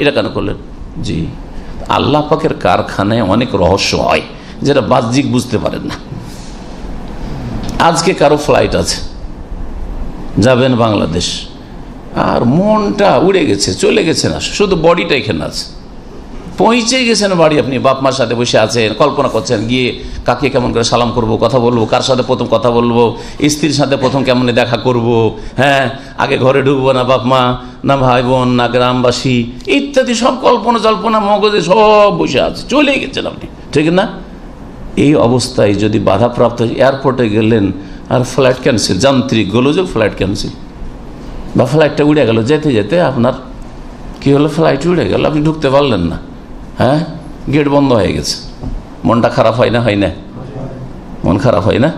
এটা কেন করলেন? জি। আল্লাহ পাকের কারখানায় অনেক রহস্য হয়, যেটা বাহ্যিক বুঝতে পারেন না। আজকে কারও ফ্লাইট আছে, যাবেন বাংলাদেশ, আর মনটা উড়ে গেছে, চলে গেছে না, শুধু বডিটা এখানে আছে। পৌঁছে গেছেন বাড়ি আপনি, বাপ মার সাথে বসে আছেন, কল্পনা করছেন, গিয়ে কাকে কেমন করে সালাম করব, কথা বলব, কার সাথে প্রথম কথা বলব, স্ত্রীর সাথে প্রথম কেমন দেখা করব হ্যাঁ আগে ঘরে ঢুকবো না বাপ মা, না ভাই বোন, না গ্রামবাসী, ইত্যাদি সব কল্পনা জল্পনা, মগজে সব বসে আছে, চলে গেছেন আপনি, ঠিক না? এই অবস্থায় যদি বাধাপ্রাপ্ত এয়ারপোর্টে গেলেন, আর ফ্লাইট ক্যান্সেল, যান্ত্রিক গোলযোগ ফ্লাইট ক্যান্সেল, বা ফ্লাইটটা উড়ে গেল, যেতে যেতে আপনার কি হলো, ফ্লাইট উড়ে গেল, আপনি ঢুকতে পারলেন না। হ্যাঁ? গেট বন্ধ হয়ে গেছে। মনটা খারাপ হয় না? হয় না। মন খারাপ হয় না?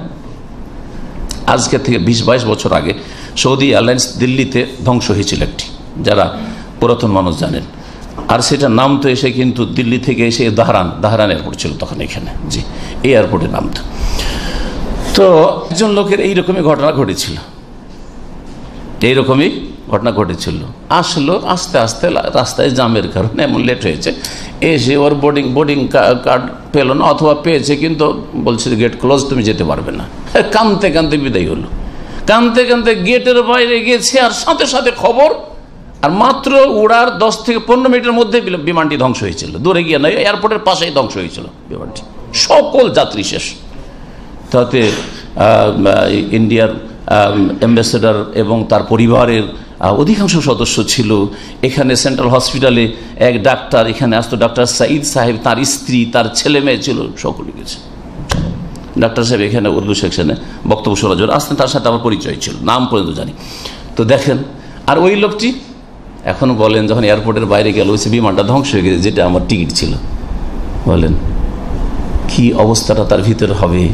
আজকে থেকে বিশ, বাইশ বছর আগে সৌদি এয়ারলাইন্স দিল্লিতে ধ্বংস হয়েছিল একটি, যারা পুরাতন মানুষ জানেন। আর সেটা নাম তো এসে কিন্তু দিল্লি থেকে এসে দাহরান দাহরান এয়ারপোর্ট ছিল তখন এখানে। জি এই এয়ারপোর্টে নামতো তো একজন লোকের এইরকমই ঘটনা ঘটেছিল। এইরকমই ঘটনা ঘটেছিল। আসলো, আস্তে আস্তে রাস্তায় জামের কারণে এমন লেট হয়েছে। এসে ওর বোর্ডিং বোর্ডিং কার্ড পেল না, অথবা পেয়েছে, কিন্তু বলছে গেট ক্লোজ তুমি যেতে পারবে না। কানতে কানতে বিদায় হলো। কানতে কানতে গেটের বাইরে গেছে, আর সাথে সাথে খবর, আর মাত্র উড়ার দশ থেকে পনেরো মিনিটের মধ্যে বিমানটি ধ্বংস হয়েছিল। দূরে গিয়ে নয় এয়ারপোর্টের পাশেই ধ্বংস হয়েছিল বিমানটি। সকল যাত্রী শেষ। তাতে ইন্ডিয়ার অ্যাম্বাসেডার এবং তার পরিবারের অধিকাংশ সদস্য ছিল এখানে সেন্ট্রাল হসপিটালে এক ডাক্তার, এখানে আসতো ডাক্তার সাঈদ সাহেব, তার স্ত্রী, তার ছেলে মেয়ে ছিল, সকলে গেছে। ডাক্তার সাহেব এখানে উর্দু সেকশনে বক্তব্য শোনার জন্য আসতেন, তার সাথে আমার পরিচয় ছিল, নাম পর্যন্ত জানি। তো দেখেন, আর ওই লোকটি এখনও বলেন যখন এয়ারপোর্টের বাইরে গেল, ওই বিমানটা ধ্বংস হয়ে গেছে, যেটা আমার টিকিট ছিল। বলেন, কি অবস্থাটা তার ভিতরে হবে?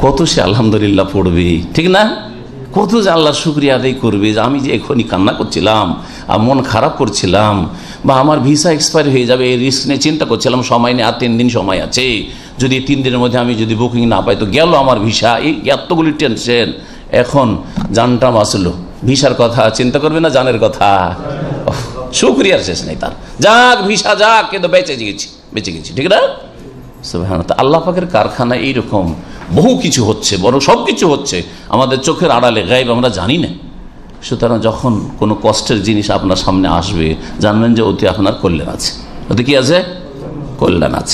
কত সে আলহামদুলিল্লাহ পড়বে, ঠিক না? কত যে আল্লাহর শুক্রিয়া আদায় করবে যে আমি যে এখনই কান্না করছিলাম আর মন খারাপ করছিলাম বা আমার ভিসা এক্সপায়ার হয়ে যাবে, এই রিস্ক নিয়ে চিন্তা করছিলাম, সময় নেই, আর তিন দিন সময় আছে। যদি তিন দিনের মধ্যে আমি যদি বুকিং না পাই, তো গেল আমার ভিসা। এই এতগুলি টেনশন এখন জানটা বাঁচলো। ভিসার কথা চিন্তা করবে না, জানের কথা। শুক্রিয়ার শেষ নেই তার। যাক, ভিসা যাক, কিন্তু বেঁচে গেছি বেঁচে গেছি, ঠিক না? আল্লাহ পাকের কারখানা এইরকম। বহু কিছু হচ্ছে বড় সব কিছু হচ্ছে আমাদের চোখের আড়ালে গাইব আমরা জানি না। সুতরাং যখন কোনো কষ্টের জিনিস আপনার সামনে আসবে, জানবেন যে অতি আপনার কল্যাণ আছে। ওতে কি আছে? কল্যাণ আছে।